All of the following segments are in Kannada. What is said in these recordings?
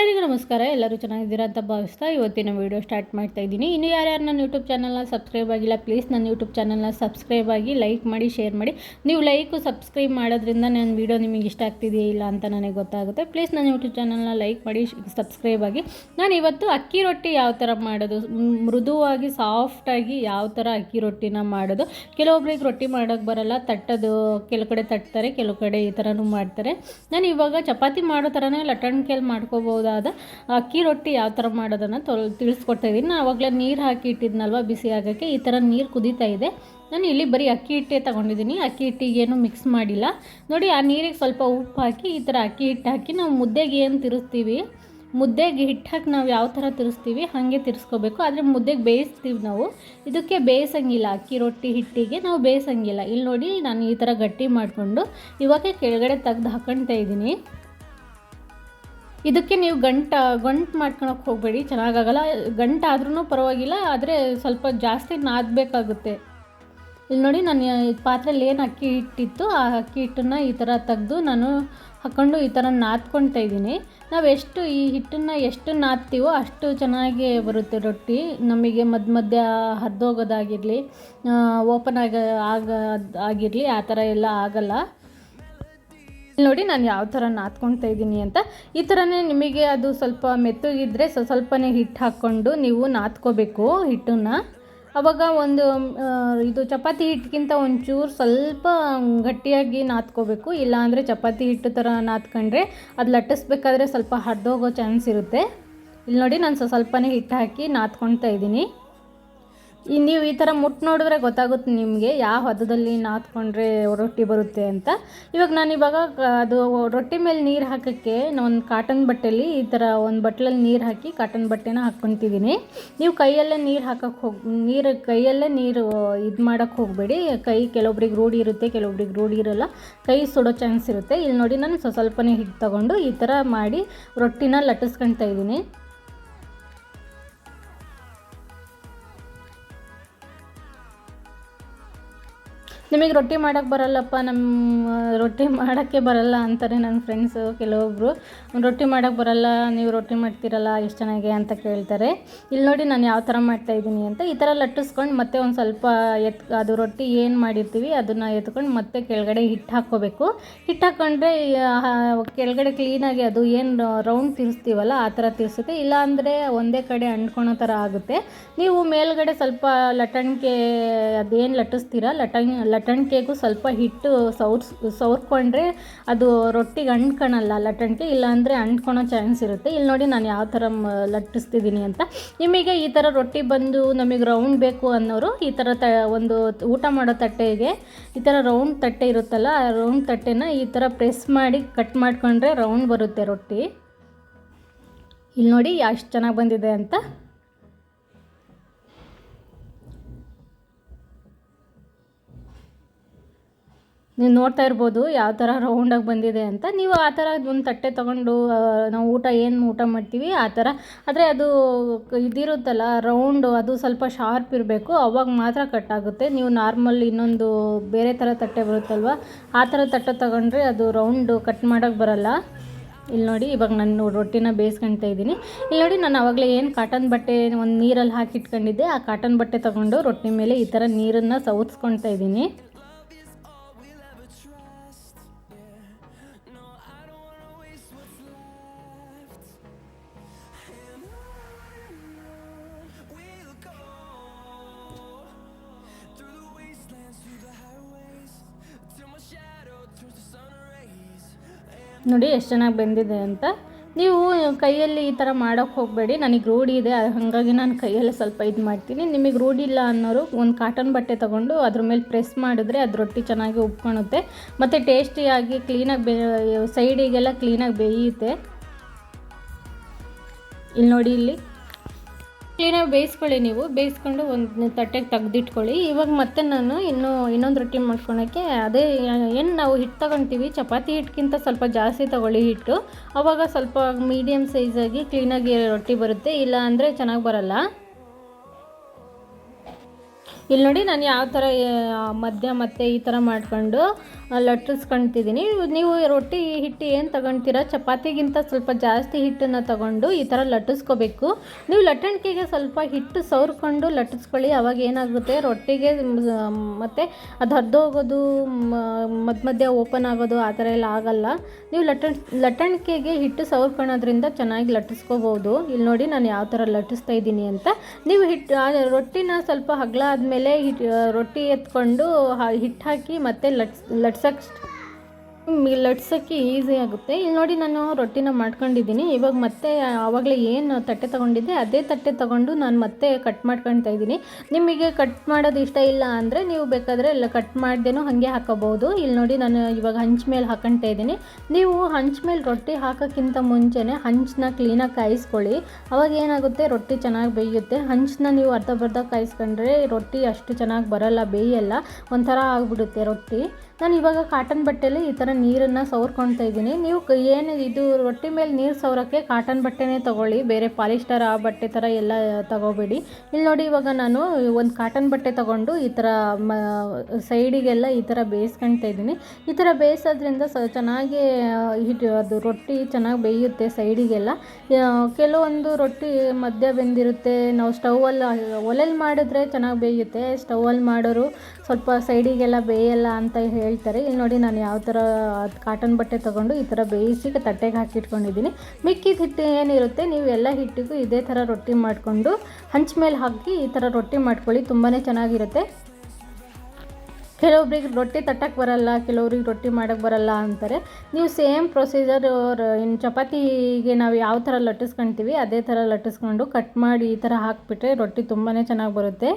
ಎಲ್ಲರಿಗೂ ನಮಸ್ಕಾರ, ಎಲ್ಲರೂ ಚೆನ್ನಾಗಿದ್ದೀರಾ ಅಂತ ಭಾವಿಸ್ತಾ ಇವತ್ತಿನ ವೀಡಿಯೋ ಸ್ಟಾರ್ಟ್ ಮಾಡ್ತಾ ಇದ್ದೀನಿ. ಇನ್ನು ಯಾರ್ಯಾರು ನನ್ನ ಯೂಟ್ಯೂಬ್ ಚಾನಲ್ನ ಸಬ್ಸ್ಕ್ರೈಬ್ ಆಗಿಲ್ಲ ಪ್ಲೀಸ್ ನನ್ನ ಯೂಟ್ಯೂಬ್ ಚಾನಲ್ನ ಸಬ್ಸ್ಕ್ರೈಬ್ ಆಗಿ ಲೈಕ್ ಮಾಡಿ ಶೇರ್ ಮಾಡಿ. ನೀವು ಲೈಕು ಸಬ್ಸ್ಕ್ರೈಬ್ ಮಾಡೋದ್ರಿಂದ ನನ್ನ ವೀಡಿಯೋ ನಿಮಗೆ ಇಷ್ಟ ಆಗ್ತಿದೆಯೇ ಇಲ್ಲ ಅಂತ ನನಗೆ ಗೊತ್ತಾಗುತ್ತೆ. ಪ್ಲೀಸ್ ನನ್ನ ಯೂಟ್ಯೂಬ್ ಚಾನಲ್ನ ಲೈಕ್ ಮಾಡಿ ಸಬ್ಸ್ಕ್ರೈಬ್ ಆಗಿ. ನಾನು ಇವತ್ತು ಅಕ್ಕಿ ರೊಟ್ಟಿ ಯಾವ ಥರ ಮಾಡೋದು? ಮೃದುವಾಗಿ ಸಾಫ್ಟಾಗಿ ಯಾವ ಥರ ಅಕ್ಕಿ ರೊಟ್ಟಿನ ಮಾಡೋದು? ಕೆಲವೊಬ್ರಿಗೆ ರೊಟ್ಟಿ ಮಾಡೋಕ್ಕೆ ಬರಲ್ಲ, ತಟ್ಟೋದು ಕೆಲವು ಕಡೆ ತಟ್ತಾರೆ ಕೆಲವು ಕಡೆ ಈ ಥರನೂ ಮಾಡ್ತಾರೆ. ನಾನು ಇವಾಗ ಚಪಾತಿ ಮಾಡೋ ಥರನೇ ಲಟ್ಟಣಿಕೆಯಲ್ಲಿ ಮಾಡ್ಕೋಬಹುದಾದ ಅಕ್ಕಿ ರೊಟ್ಟಿ ಯಾವ ಥರ ಮಾಡೋದನ್ನು ತೊಲ್, ತಿಳಿಸ್ಕೊಡ್ತಾ ಇದ್ದೀನಿ ನಾನು ಆವಾಗಲೇ ನೀರು ಹಾಕಿ ಇಟ್ಟಿದ್ನಲ್ವ ಬಿಸಿ ಆಗೋಕ್ಕೆ? ಈ ಥರ ನೀರು ಕುದೀತಾ ಇದೆ. ನಾನು ಇಲ್ಲಿ ಬರೀ ಅಕ್ಕಿ ಹಿಟ್ಟೆ ತೊಗೊಂಡಿದ್ದೀನಿ ಅಕ್ಕಿ ಹಿಟ್ಟಿಗೇನು ಮಿಕ್ಸ್ ಮಾಡಿಲ್ಲ. ನೋಡಿ, ಆ ನೀರಿಗೆ ಸ್ವಲ್ಪ ಉಪ್ಪು ಹಾಕಿ ಈ ಥರ ಅಕ್ಕಿ ಹಿಟ್ಟು ಹಾಕಿ ನಾವು ಮುದ್ದೆಗೆ ಏನು ತಿರುಸ್ತೀವಿ? ಮುದ್ದೆಗೆ ಹಿಟ್ಟು ಹಾಕಿ ನಾವು ಯಾವ ಥರ ತಿರುಸ್ತೀವಿ? ಹಾಗೆ ತಿರ್ಸ್ಕೋಬೇಕು. ಆದರೆ ಮುದ್ದೆಗೆ ಬೇಯಿಸ್ತೀವಿ ನಾವು. ಇದಕ್ಕೆ ಬೇಯಿಸಂಗಿಲ್ಲ. ಅಕ್ಕಿ ರೊಟ್ಟಿ ಹಿಟ್ಟಿಗೆ ನಾವು ಬೇಯಿಸಂಗಿಲ್ಲ. ಇಲ್ಲಿ ನೋಡಿ, ನಾನು ಈ ಥರ ಗಟ್ಟಿ ಮಾಡಿಕೊಂಡು ಇವಾಗ ಕೆಳಗಡೆ ತೆಗ್ದು ಹಾಕೊಳ್ತಾ ಇದ್ದೀನಿ ಇದಕ್ಕೆ ನೀವು ಗಂಟ, ಗಂಟು ಮಾಡ್ಕೊಳಕ್ಕೆ ಹೋಗಬೇಡಿ, ಚೆನ್ನಾಗಾಗಲ್ಲ. ಗಂಟು ಆದ್ರೂ ಪರವಾಗಿಲ್ಲ, ಆದರೆ ಸ್ವಲ್ಪ ಜಾಸ್ತಿ ನಾದಬೇಕಾಗುತ್ತೆ. ಇಲ್ಲಿ ನೋಡಿ ನಾನು ಪಾತ್ರೆಯಲ್ಲಿ ಏನು ಅಕ್ಕಿ ಹಿಟ್ಟಿತ್ತು, ಆ ಅಕ್ಕಿ ಹಿಟ್ಟನ್ನು ಈ ಥರ ತೆಗೆದು ನಾನು ಹಾಕ್ಕೊಂಡು ಈ ಥರ ನಾದ್ಕೊಳ್ತಾ ಇದ್ದೀನಿ. ನಾವು ಎಷ್ಟು ಈ ಹಿಟ್ಟನ್ನು ಎಷ್ಟು ನಾದ್ತೀವೋ ಅಷ್ಟು ಚೆನ್ನಾಗಿ ಬರುತ್ತೆ ರೊಟ್ಟಿ. ನಮಗೆ ಮಧ್ಯ ಮಧ್ಯ ಹರಿದೋಗೋದಾಗಿರಲಿ ಓಪನ್ ಆಗ ಆಗ, ಆಗಿರಲಿ, ಆ ಥರ ಎಲ್ಲ ಆಗಲ್ಲ. ಇಲ್ಲಿ ನೋಡಿ ನಾನು ಯಾವ ಥರ ನಾದ್ಕೊಳ್ತಾ ಇದ್ದೀನಿ ಅಂತ. ಈ ಥರನೇ ನಿಮಗೆ ಅದು ಸ್ವಲ್ಪ ಮೆತ್ತಗಿದ್ರೆ ಸ್ವ- ಸ್ವಲ್ಪನೇ ಹಿಟ್ಟು ಹಾಕ್ಕೊಂಡು ನೀವು ನಾದ್ಕೋಬೇಕು ಹಿಟ್ಟನ್ನು. ಅವಾಗ ಒಂದು ಇದು ಚಪಾತಿ ಹಿಟ್ಟಿಗಿಂತ ಒಂಚೂರು ಸ್ವಲ್ಪ ಗಟ್ಟಿಯಾಗಿ ನಾದ್ಕೋಬೇಕು. ಇಲ್ಲಾಂದರೆ ಚಪಾತಿ ಹಿಟ್ಟು ಥರ ನಾದ್ಕೊಂಡ್ರೆ ಅದು ಲಟ್ಟಿಸ್ಬೇಕಾದ್ರೆ ಸ್ವಲ್ಪ ಹರಿದೋಗೋ ಚಾನ್ಸ್ ಇರುತ್ತೆ. ಇಲ್ಲಿ ನೋಡಿ ನಾನು ಸ್ವಲ್ಪ ಸ್ವಲ್ಪನೇ ಹಿಟ್ಟು ಹಾಕಿ ನಾದ್ಕೊಳ್ತಾ ಇದ್ದೀನಿ. ಈ ನೀವು ಈ ಥರ ಮುಟ್ಟು ನೋಡಿದ್ರೆ ಗೊತ್ತಾಗುತ್ತೆ ನಿಮಗೆ ಯಾವ ಹದದಲ್ಲಿ ನಾದ್ಕೊಂಡ್ರೆ ರೊಟ್ಟಿ ಬರುತ್ತೆ ಅಂತ. ಇವಾಗ ನಾನು ಇವಾಗ ಅದು ರೊಟ್ಟಿ ಮೇಲೆ ನೀರು ಹಾಕೋಕ್ಕೆ ಒಂದು ಕಾಟನ್ ಬಟ್ಟೆಲಿ ಈ ಥರ ಒಂದು ಬಟ್ಟಲಲ್ಲಿ ನೀರು ಹಾಕಿ ಕಾಟನ್ ಬಟ್ಟೆನ ಹಾಕ್ಕೊತಿದ್ದೀನಿ ನೀವು ಕೈಯಲ್ಲೇ ನೀರು ಹಾಕಕ್ಕೆ ಹೋಗಿ, ನೀರು ಕೈಯಲ್ಲೇ ನೀರು ಇದು ಮಾಡೋಕ್ಕೆ ಹೋಗಬೇಡಿ. ಕೈ ಕೆಲವೊಬ್ರಿಗೆ ರೂಢಿ ಇರುತ್ತೆ, ಕೆಲವೊಬ್ರಿಗೆ ರೂಢಿ ಇರೋಲ್ಲ. ಕೈ ಸುಡೋ ಚಾನ್ಸ್ ಇರುತ್ತೆ. ಇಲ್ಲಿ ನೋಡಿ ನಾನು ಸ್ವಲ್ಪ ಸ್ವಲ್ಪನೇ ಹಿಟ್ಟು ತೊಗೊಂಡು ಈ ಥರ ಮಾಡಿ ರೊಟ್ಟಿನ ಲಟ್ಟಿಸ್ಕೊಳ್ತಾ ಇದ್ದೀನಿ ನಿಮಗೆ ರೊಟ್ಟಿ ಮಾಡೋಕ್ಕೆ ಬರಲ್ಲಪ್ಪ ನಮ್ಮ ರೊಟ್ಟಿ ಮಾಡೋಕ್ಕೆ ಬರಲ್ಲ ಅಂತಾರೆ ನನ್ನ ಫ್ರೆಂಡ್ಸು ಕೆಲವೊಬ್ಬರು ರೊಟ್ಟಿ ಮಾಡೋಕ್ಕೆ ಬರಲ್ಲ, ನೀವು ರೊಟ್ಟಿ ಮಾಡ್ತೀರಲ್ಲ ಎಷ್ಟು ಚೆನ್ನಾಗಿ ಅಂತ ಕೇಳ್ತಾರೆ. ಇಲ್ಲಿ ನೋಡಿ ನಾನು ಯಾವ ಥರ ಮಾಡ್ತಾ ಇದ್ದೀನಿ ಅಂತ, ಈ ಥರ ಲಟ್ಟಿಸ್ಕೊಂಡು ಮತ್ತೆ ಒಂದು ಸ್ವಲ್ಪ ಎತ್, ಅದು ರೊಟ್ಟಿ ಏನು ಮಾಡಿರ್ತೀವಿ ಅದನ್ನು ಎತ್ಕೊಂಡು ಮತ್ತೆ ಕೆಳಗಡೆ ಹಿಟ್ಟು ಹಾಕ್ಕೋಬೇಕು. ಹಿಟ್ಟು ಹಾಕ್ಕೊಂಡ್ರೆ ಕೆಳಗಡೆ ಕ್ಲೀನಾಗಿ ಅದು ಏನು ರೌಂಡ್ ತಿರ್ಸ್ತೀವಲ್ಲ, ಆ ಥರ ತಿರ್ಸುತ್ತೆ. ಇಲ್ಲಾಂದರೆ ಒಂದೇ ಕಡೆ ಅಂಟ್ಕೊಳೋ ಥರ ಆಗುತ್ತೆ. ನೀವು ಮೇಲ್ಗಡೆ ಸ್ವಲ್ಪ ಲಟ್ಟಣಿಕೆ ಅದೇನು ಲಟ್ಟಿಸ್ತೀರಾ? ಲಟಣ್ ಲಟ್ಟಣಿಕೆಗೂ ಸ್ವಲ್ಪ ಹಿಟ್ಟು ಸೌರ್ಸ್, ಸೌರ್ಕೊಂಡ್ರೆ ಅದು ರೊಟ್ಟಿಗೆ ಅಂಟ್ಕೊಳಲ್ಲ ಲಟ್ಟಣಿಕೆ, ಇಲ್ಲಾಂದರೆ ಅಂಟ್ಕೊಳೋ ಚಾನ್ಸ್ ಇರುತ್ತೆ. ಇಲ್ಲಿ ನೋಡಿ ನಾನು ಯಾವ ಥರ ಲಟ್ಟಿಸ್ತಿದ್ದೀನಿ ಅಂತ. ನಿಮಗೆ ಈ ಥರ ರೊಟ್ಟಿ ಬಂದು ನಮಗೆ ರೌಂಡ್ ಬೇಕು ಅನ್ನೋರು ಈ ಥರ ತ, ಒಂದು ಊಟ ಮಾಡೋ ತಟ್ಟೆಗೆ ಈ ಥರ ರೌಂಡ್ ತಟ್ಟೆ ಇರುತ್ತಲ್ಲ, ಆ ರೌಂಡ್ ತಟ್ಟೆನ ಈ ಥರ ಪ್ರೆಸ್ ಮಾಡಿ ಕಟ್ ಮಾಡ್ಕೊಂಡ್ರೆ ರೌಂಡ್ ಬರುತ್ತೆ ರೊಟ್ಟಿ. ಇಲ್ಲಿ ನೋಡಿ ಎಷ್ಟು ಚೆನ್ನಾಗಿ ಬಂದಿದೆ ಅಂತ. ನೀವು ನೋಡ್ತಾ ಇರ್ಬೋದು ಯಾವ ಥರ ರೌಂಡಾಗಿ ಬಂದಿದೆ ಅಂತ. ನೀವು ಆ ಥರ ಒಂದು ತಟ್ಟೆ ತೊಗೊಂಡು ನಾವು ಊಟ ಏನು ಊಟ ಮಾಡ್ತೀವಿ, ಆ ಥರ ಆದರೆ ಅದು ಇದಿರುತ್ತಲ್ಲ ರೌಂಡು ಅದು ಸ್ವಲ್ಪ ಶಾರ್ಪ್ ಇರಬೇಕು, ಅವಾಗ ಮಾತ್ರ ಕಟ್ ಆಗುತ್ತೆ. ನೀವು ನಾರ್ಮಲ್ ಇನ್ನೊಂದು ಬೇರೆ ಥರ ತಟ್ಟೆ ಬರುತ್ತಲ್ವ, ಆ ಥರ ತಟ್ಟೆ ತೊಗೊಂಡ್ರೆ ಅದು ರೌಂಡು ಕಟ್ ಮಾಡೋಕ್ಕೆ ಬರಲ್ಲ. ಇಲ್ಲಿ ನೋಡಿ, ಇವಾಗ ನಾನು ರೊಟ್ಟಿನ ಬೇಯಿಸ್ಕೊಳ್ತಾ ಇದ್ದೀನಿ. ಇಲ್ಲಿ ನೋಡಿ, ನಾನು ಆವಾಗಲೇ ಏನು ಕಾಟನ್ ಬಟ್ಟೆ ಒಂದು ನೀರಲ್ಲಿ ಹಾಕಿಟ್ಕೊಂಡಿದ್ದೆ, ಆ ಕಾಟನ್ ಬಟ್ಟೆ ತೊಗೊಂಡು ರೊಟ್ಟಿ ಮೇಲೆ ಈ ಥರ ನೀರನ್ನು ಸವರ್ಸ್ಕೊಳ್ತಾ ಇದ್ದೀನಿ. ನೋಡಿ ಎಷ್ಟು ಚೆನ್ನಾಗಿ ಬೆಂದಿದೆ ಅಂತ. ನೀವು ಕೈಯಲ್ಲಿ ಈ ಥರ ಮಾಡೋಕ್ಕೆ ಹೋಗಬೇಡಿ, ನನಗೆ ರೂಢಿ ಇದೆ ಹಾಗಾಗಿ ನಾನು ಕೈಯಲ್ಲೇ ಸ್ವಲ್ಪ ಇದು ಮಾಡ್ತೀನಿ. ನಿಮಗೆ ರೂಢಿ ಇಲ್ಲ ಅನ್ನೋರು ಒಂದು ಕಾಟನ್ ಬಟ್ಟೆ ತೊಗೊಂಡು ಅದ್ರ ಮೇಲೆ ಪ್ರೆಸ್ ಮಾಡಿದ್ರೆ ಅದು ರೊಟ್ಟಿ ಚೆನ್ನಾಗಿ ಉಪ್ಕೊಳುತ್ತೆ ಮತ್ತು ಟೇಸ್ಟಿಯಾಗಿ ಕ್ಲೀನಾಗಿ ಬೇ ಸೈಡಿಗೆಲ್ಲ ಕ್ಲೀನಾಗಿ ಬೇಯುತ್ತೆ ಇಲ್ಲಿ ನೋಡಿ ಇಲ್ಲಿ. ಕ್ಲೀನಾಗಿ ಬೇಯಿಸ್ಕೊಳ್ಳಿ ನೀವು. ಬೇಯಿಸ್ಕೊಂಡು ಒಂದು ತಟ್ಟೆಗೆ ತೆಗೆದಿಟ್ಕೊಳ್ಳಿ. ಇವಾಗ ಮತ್ತೆ ನಾನು ಇನ್ನೂ ಇನ್ನೊಂದು ರೊಟ್ಟಿ ಮಾಡ್ಕೊಳಕ್ಕೆ ಅದೇ ಏನು ನಾವು ಹಿಟ್ಟು ತಗೊಳ್ತೀವಿ ಚಪಾತಿ ಹಿಟ್ಟಿಗಿಂತ ಸ್ವಲ್ಪ ಜಾಸ್ತಿ ತಗೊಳ್ಳಿ ಹಿಟ್ಟು. ಅವಾಗ ಸ್ವಲ್ಪ ಮೀಡಿಯಮ್ ಸೈಜಾಗಿ ಕ್ಲೀನಾಗಿ ರೊಟ್ಟಿ ಬರುತ್ತೆ. ಇಲ್ಲ ಅಂದರೆ ಚೆನ್ನಾಗಿ ಬರಲ್ಲ. ಇಲ್ಲಿ ನೋಡಿ ನಾನು ಯಾವ ಥರ ಮಧ್ಯ ಮತ್ತೆ ಈ ಥರ ಮಾಡ್ಕೊಂಡು ಲಟ್ಟಿಸ್ಕೊಳ್ತಿದ್ದೀನಿ ನೀವು ರೊಟ್ಟಿ, ಹಿಟ್ಟು ಏನು ತಗೊಳ್ತೀರಾ ಚಪಾತಿಗಿಂತ ಸ್ವಲ್ಪ ಜಾಸ್ತಿ ಹಿಟ್ಟನ್ನು ತಗೊಂಡು ಈ ಥರ ಲಟ್ಟಿಸ್ಕೋಬೇಕು ನೀವು ಲಟ್ಟಣಿಕೆಗೆ ಸ್ವಲ್ಪ ಹಿಟ್ಟು ಸವರ್ಕೊಂಡು ಲಟ್ಟಿಸ್ಕೊಳ್ಳಿ ಅವಾಗ ಏನಾಗುತ್ತೆ, ರೊಟ್ಟಿಗೆ ಮತ್ತು ಅದು ಅದು ಹರಿದೋಗೋದು ಮಧ್ಯ ಮಧ್ಯ ಓಪನ್ ಆಗೋದು ಆ ಥರ ಎಲ್ಲ ಆಗಲ್ಲ. ನೀವು ಲಟ್ಟಣ್, ಲಟ್ಟಣಿಕೆಗೆ ಹಿಟ್ಟು ಸವರ್ಕೊಳ್ಳೋದ್ರಿಂದ ಚೆನ್ನಾಗಿ ಲಟ್ಟಿಸ್ಕೋಬೋದು ಇಲ್ಲಿ ನೋಡಿ ನಾನು ಯಾವ ಥರ ಲಟ್ಟಿಸ್ತಾ ಇದ್ದೀನಿ ಅಂತ. ನೀವು ಹಿಟ್ಟು ರೊಟ್ಟಿನ ಸ್ವಲ್ಪ ಹಗ್ಲ ಆದಮೇಲೆ ಹಿಟ್ಟು ರೊಟ್ಟಿ ಎತ್ಕೊಂಡು ಹಿಟ್ಟು ಹಾಕಿ ಮತ್ತೆ ಲಟ್ಸ್ ಲಟ್ಸಕ್ಕೆ ಲಟ್ಸೋಕ್ಕೆ ಈಸಿ ಆಗುತ್ತೆ. ಇಲ್ಲಿ ನೋಡಿ ನಾನು ರೊಟ್ಟಿನ ಮಾಡ್ಕೊಂಡಿದ್ದೀನಿ. ಇವಾಗ ಮತ್ತೆ ಆವಾಗಲೇ ಏನು ತಟ್ಟೆ ತೊಗೊಂಡಿದ್ದೆ ಅದೇ ತಟ್ಟೆ ತೊಗೊಂಡು ನಾನು ಮತ್ತೆ ಕಟ್ ಮಾಡ್ಕೊಳ್ತಾ ಇದ್ದೀನಿ. ನಿಮಗೆ ಕಟ್ ಮಾಡೋದು ಇಷ್ಟ ಇಲ್ಲ ಅಂದರೆ ನೀವು ಬೇಕಾದರೆ ಎಲ್ಲ ಕಟ್ ಮಾಡ್ದೇನೂ ಹಾಗೆ ಹಾಕೋಬೋದು ಇಲ್ಲಿ ನೋಡಿ ನಾನು ಇವಾಗ ಹಂಚ್ ಮೇಲೆ ಹಾಕೊಳ್ತಾ ಇದ್ದೀನಿ. ನೀವು ಹಂಚ್ ಮೇಲೆ ರೊಟ್ಟಿ ಹಾಕೋಕ್ಕಿಂತ ಮುಂಚೆನೇ ಹಂಚನ್ನ ಕ್ಲೀನಾಗಿ ಕಾಯಿಸ್ಕೊಳ್ಳಿ. ಅವಾಗ ಏನಾಗುತ್ತೆ ರೊಟ್ಟಿ ಚೆನ್ನಾಗಿ ಬೇಯುತ್ತೆ. ಹಂಚನ್ನ ನೀವು ಅರ್ಧ ಬರ್ಧ ಕಾಯಿಸ್ಕೊಂಡ್ರೆ ರೊಟ್ಟಿ ಅಷ್ಟು ಚೆನ್ನಾಗಿ ಬರೋಲ್ಲ, ಬೇಯಲ್ಲ. ಒಂಥರ ಆಗಿಬಿಡುತ್ತೆ ರೊಟ್ಟಿ. ನಾನು ಇವಾಗ ಕಾಟನ್ ಬಟ್ಟೆಲಿ ಈ ಥರ ನೀರನ್ನು ಸವರ್ಕೊಳ್ತಾ ಇದ್ದೀನಿ. ನೀವು ಏನು ಇದು ರೊಟ್ಟಿ ಮೇಲೆ ನೀರು ಸವರೋಕ್ಕೆ ಕಾಟನ್ ಬಟ್ಟೆನೇ ತೊಗೊಳ್ಳಿ. ಬೇರೆ ಪಾಲಿಸ್ಟರ್ ಆ ಬಟ್ಟೆ ಥರ ಎಲ್ಲ ತಗೋಬೇಡಿ. ಇಲ್ಲಿ ನೋಡಿ ಇವಾಗ ನಾನು ಒಂದು ಕಾಟನ್ ಬಟ್ಟೆ ತೊಗೊಂಡು ಈ ಥರ ಮ ಸೈಡಿಗೆಲ್ಲ ಈ ಥರ ಬೇಯಿಸ್ಕೊಳ್ತಾ ಇದ್ದೀನಿ. ಈ ಥರ ಬೇಯಿಸೋದ್ರಿಂದ ಸ, ಚೆನ್ನಾಗಿ ಹಿಟ್ಟು ಅದು ರೊಟ್ಟಿ ಚೆನ್ನಾಗಿ ಬೇಯುತ್ತೆ ಸೈಡಿಗೆಲ್ಲ ಕೆಲವೊಂದು ರೊಟ್ಟಿ ಮಧ್ಯ ಬೆಂದಿರುತ್ತೆ. ನಾವು ಸ್ಟೌವಲ್ಲಿ ಒಲೆಯಲ್ಲಿ ಮಾಡಿದ್ರೆ ಚೆನ್ನಾಗಿ ಬೇಯುತ್ತೆ. ಸ್ಟೌವಲ್ಲಿ ಮಾಡೋರು ಸ್ವಲ್ಪ ಸೈಡಿಗೆಲ್ಲ ಬೇಯಲ್ಲ ಅಂತ ಹೇಳ್ತಾರೆ. ಇಲ್ಲಿ ನೋಡಿ ನಾನು ಯಾವ ಥರ ಅದು ಕಾಟನ್ ಬಟ್ಟೆ ತೊಗೊಂಡು ಈ ಥರ ಬೇಯಿಸಿ ತಟ್ಟೆಗೆ ಹಾಕಿಟ್ಕೊಂಡಿದ್ದೀನಿ. ಮಿಕ್ಕಿದ ಹಿಟ್ಟು ಏನಿರುತ್ತೆ ನೀವು ಎಲ್ಲ ಹಿಟ್ಟಿಗೂ ಇದೇ ಥರ ರೊಟ್ಟಿ ಮಾಡಿಕೊಂಡು ಹಂಚ ಮೇಲೆ ಹಾಕಿ ಈ ಥರ ರೊಟ್ಟಿ ಮಾಡ್ಕೊಳ್ಳಿ ತುಂಬಾ ಚೆನ್ನಾಗಿರುತ್ತೆ. ಕೆಲವೊಬ್ರಿಗೆ ರೊಟ್ಟಿ ತಟ್ಟಕ್ಕೆ ಬರಲ್ಲ ಕೆಲವ್ರಿಗೆ ರೊಟ್ಟಿ ಮಾಡೋಕ್ಕೆ ಬರಲ್ಲ ಅಂತಾರೆ. ನೀವು ಸೇಮ್ ಪ್ರೊಸೀಜರ್ ಇನ್ನು ಚಪಾತಿಗೆ ನಾವು ಯಾವ ಥರ ಲಟ್ಟಿಸ್ಕೊಳ್ತೀವಿ ಅದೇ ಥರ ಲಟ್ಟಿಸ್ಕೊಂಡು ಕಟ್ ಮಾಡಿ ಈ ಥರ ಹಾಕಿಬಿಟ್ರೆ ರೊಟ್ಟಿ ತುಂಬಾ ಚೆನ್ನಾಗಿ ಬರುತ್ತೆ.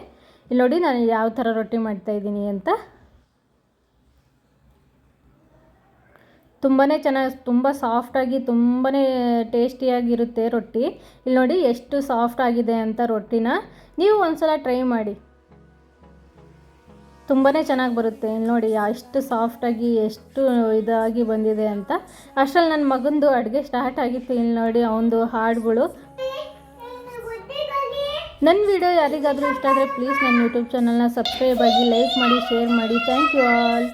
ಇಲ್ಲಿ ನೋಡಿ ನಾನು ಯಾವ ಥರ ರೊಟ್ಟಿ ಮಾಡ್ತಾಯಿದ್ದೀನಿ ಅಂತ ತುಂಬಾ ಚೆನ್ನಾಗಿ ತುಂಬ ಸಾಫ್ಟಾಗಿ ತುಂಬಾ ಟೇಸ್ಟಿಯಾಗಿರುತ್ತೆ ರೊಟ್ಟಿ. ಇಲ್ಲಿ ನೋಡಿ ಎಷ್ಟು ಸಾಫ್ಟ್ ಆಗಿದೆ ಅಂತ ರೊಟ್ಟಿನ. ನೀವು ಒಂದ್ಸಲ ಟ್ರೈ ಮಾಡಿ. ತುಂಬಾ ಚೆನ್ನಾಗಿ ಬರುತ್ತೆ. ಇಲ್ಲಿ ನೋಡಿ ಎಷ್ಟು ಸಾಫ್ಟಾಗಿ ಎಷ್ಟು ಇದಾಗಿ ಬಂದಿದೆ ಅಂತ. ಅಷ್ಟರಲ್ಲಿ ನನ್ನ ಮಗಂದು ಅಡುಗೆ ಸ್ಟಾರ್ಟ್ ಆಗಿತ್ತು. ಇಲ್ಲಿ ನೋಡಿ ಅವನದು ಹಾಡುಗಳು. ನನ್ನ ವಿಡಿಯೋ ಯಾರಿಗಾದರೂ ಇಷ್ಟ ಆದರೆ ಪ್ಲೀಸ್ ನನ್ನ ಯೂಟ್ಯೂಬ್ ಚಾನಲ್ನ ಸಬ್ಸ್ಕ್ರೈಬ್ ಆಗಿ ಲೈಕ್ ಮಾಡಿ ಶೇರ್ ಮಾಡಿ. Thank you all